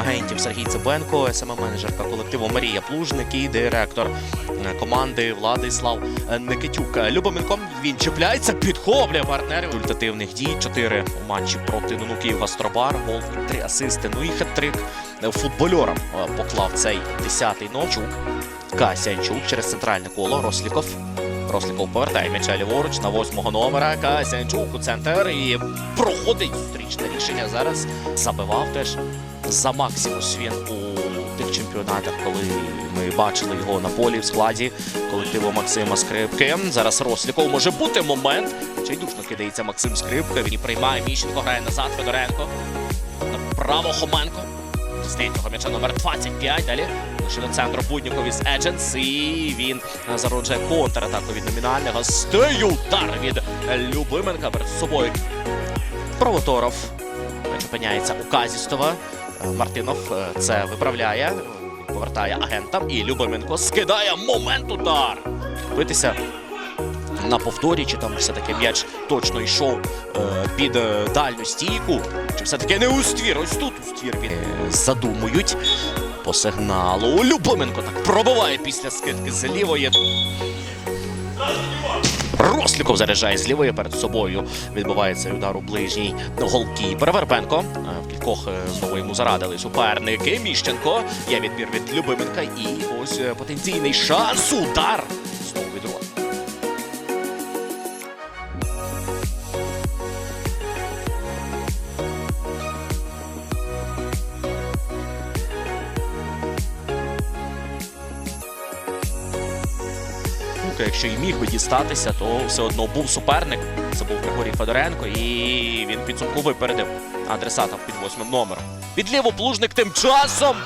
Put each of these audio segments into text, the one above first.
агентів Сергій Цибенко, СММ-менеджерка колективу Марія Плужник і директор е, команди Владислав е, Никитюк. Е, він чіпляється, підхоплює партнерів результативних дій. Чотири матчі проти НУ Київ Гастробар. Гол три асисти. Ну і хет-трик футбольорам поклав цей десятий Новчук. Касянчук через центральне коло. Росліков. Росліков повертає м'яча ліворуч на восьмого номера. Касянчук у центр і проходить зустрічне рішення. Зараз забивав теж за Максимус він у тих чемпіонатах, коли ми бачили його на полі в складі колективу Максима Скрипки. Зараз Росліков може бути момент. Чи й душно кидається Максим Скрипка. Він і приймає Міщенко, грає назад Федоренко. Направо Хоменко. Стоїть того м'яча номер 25. Далі лише до центру Будніков із Едженс. І він зароджує контратаку від номінального. Стею удар від Любименка перед собою. Провоторов. М'яч опиняється у Казістова. Мартинов е, це виправляє. Повертає агентам. І Любименко скидає момент удар. Битися на повторі, чи там все-таки м'яч точно йшов е, під е, дальню стійку, чи все-таки не у ствір. Ось тут у ствір він е, задумують по сигналу. Любименко так пробиває після скидки з лівої. Росліков заряджає з лівої перед собою. Відбувається удар у ближній голкіпер. Вербенко. В кількох знову йому зарадили суперники. Міщенко. Є відбір від Любименка. І ось потенційний шанс. Удар. Знову від. Лука, якщо й міг би дістатися, то все одно був суперник. Це був Григорій Федоренко, і він підсумку випередив адресата під восьмим номером. Під ліву плужник тим часом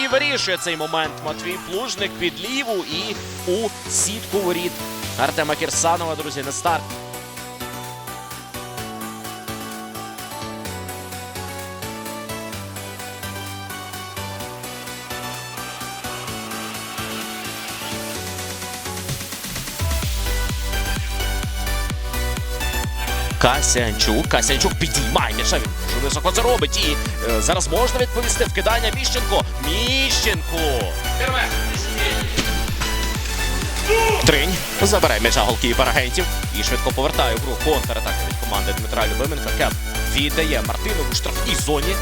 і вирішує цей момент. Матвій Плужник під ліву і у сітку воріт Артема Кірсанова, друзі, на старт. Касянчук. Касянчук підіймає м'яча. Він дуже високо це робить. І е, зараз можна відповісти вкидання Міщенко. Міщенко. Тринь забирає м'яча голкіпер агентів і швидко повертає в гру контратаку від команди Дмитра Любименка. Кеп віддає Мартину у штрафній зоні.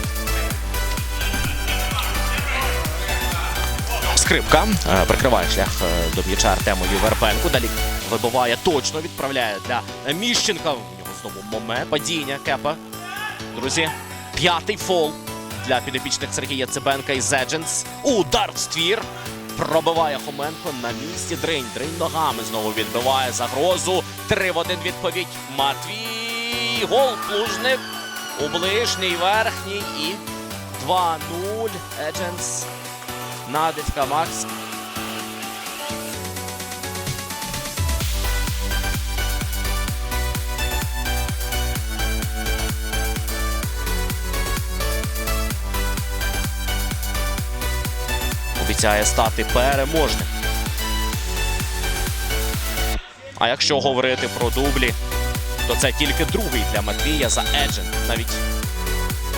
Скрипка е, прикриває шлях е, до м'яча Артему Юверпенку. Далі вибиває точно, відправляє для Міщенка. Знову момент падіння кепа. Друзі, п'ятий фол для підопічних Сергія Цибенка і Зедженс. Удар в ствір. Пробиває Хоменко на місці. Дринь. Дринь ногами знову відбиває загрозу. Три в один відповідь. Матвій. Гол плужник. У ближній верхній і 2-0. Едженс. Надивка Макс. Обіцяє стати переможним. А якщо говорити про дублі, то це тільки другий для Матвія за Еджен. Навіть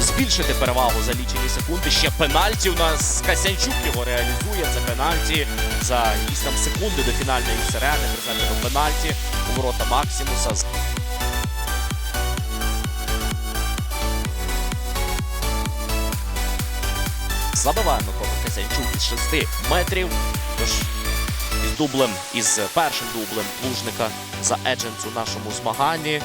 збільшити перевагу за лічені секунди. Ще пенальті у нас Касянчук його реалізує. Це пенальті за якісь секунди до фінальної сирени. Пенальті у ворота Максимуса. Забиває Микола Касянчук із 6 метрів. Тож із дублем, із першим дублем Лужника за Едженс у нашому змаганні.